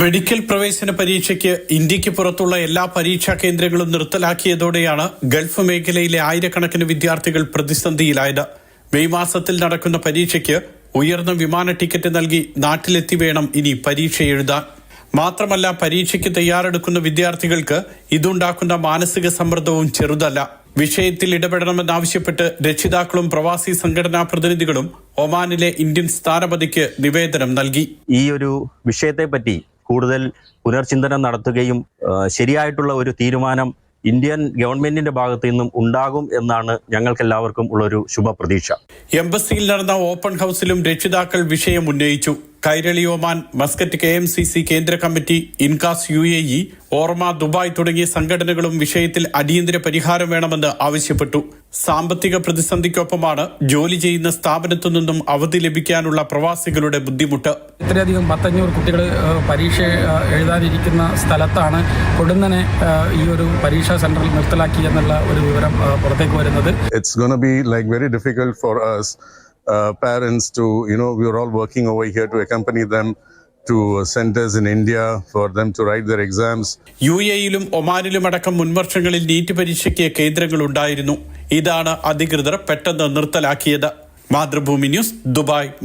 Medical പ്രവേശന പരീക്ഷയ്ക്ക് ഇന്ത്യയ്ക്ക് പുറത്തുള്ള എല്ലാ പരീക്ഷാ കേന്ദ്രങ്ങളും നിർത്തലാക്കിയതോടെയാണ് ഗൾഫ് മേഖലയിലെ ആയിരക്കണക്കിന് വിദ്യാർത്ഥികൾ പ്രതിസന്ധിയിലായത്. മെയ് മാസത്തിൽ നടക്കുന്ന പരീക്ഷയ്ക്ക് ഉയർന്ന വിമാന ടിക്കറ്റ് നൽകി നാട്ടിലെത്തി വേണം ഇനി പരീക്ഷ എഴുതാൻ. മാത്രമല്ല പരീക്ഷയ്ക്ക് തയ്യാറെടുക്കുന്ന വിദ്യാർത്ഥികൾക്ക് ഇതുണ്ടാക്കുന്ന മാനസിക സമ്മർദ്ദവും ചെറുതല്ല. വിഷയത്തിൽ ഇടപെടണമെന്നാവശ്യപ്പെട്ട് രക്ഷിതാക്കളും പ്രവാസി സംഘടനാ പ്രതിനിധികളും ഒമാനിലെ ഇന്ത്യൻ സ്ഥാനപതിക്ക് നിവേദനം നൽകി. ഈ ഒരു വിഷയത്തെപ്പറ്റി കൂടുതൽ പുനർചിന്തനം നടത്തുകയും ശരിയായിട്ടുള്ള ഒരു തീരുമാനം ഇന്ത്യൻ ഗവൺമെന്റിന്റെ ഭാഗത്തു നിന്നും ഉണ്ടാകും എന്നാണ് ഞങ്ങൾക്കെല്ലാവർക്കും ഉള്ളൊരു ശുഭപ്രതീക്ഷ. എംബസിയിൽ നടന്ന ഓപ്പൺ ഹൌസിലും രക്ഷിതാക്കൾ വിഷയം ഉന്നയിച്ചു. Kairali Oman Muscat K M C C കേന്ദ്ര committee INCAS U A E Orma Dubai തുടങ്ങിയ സംഘടനകളും വിഷയത്തിൽ അടിയന്തര പരിഹാരം വേണമെന്ന് ആവശ്യപ്പെട്ടു. സാമ്പത്തിക പ്രതിസന്ധിക്കൊപ്പമാണ് ജോലി ചെയ്യുന്ന സ്ഥാപനത്തു നിന്നും അവധി ലഭിക്കാനുള്ള പ്രവാസികളുടെ ബുദ്ധിമുട്ട്. ഇത്രയധികം പത്തഞ്ഞൂറ് കുട്ടികൾ പരീക്ഷ എഴുതാനിരിക്കുന്ന സ്ഥലത്താണ് ഉടനെ ഈ ഒരു പരീക്ഷാ സെന്ററിൽ നിർത്തലാക്കി എന്നുള്ള ഒരു വിവരം പുറത്തേക്ക് വരുന്നത്. Gonna be very for us uh, parents to you know we were all working over here to accompany them to uh, centers in india for them to write their exams U എയിലും ഒമാനിലും അടക്കം മുൻവർഷങ്ങളിൽ NEET പരീക്ഷയ്ക്ക് കേന്ദ്രങ്ങൾ ഉണ്ടായിരുന്നു ഇതാണ് അധികൃതർ പെട്ടെന്ന് നിർത്തലാക്കിയത് Mathrubhumi news Dubai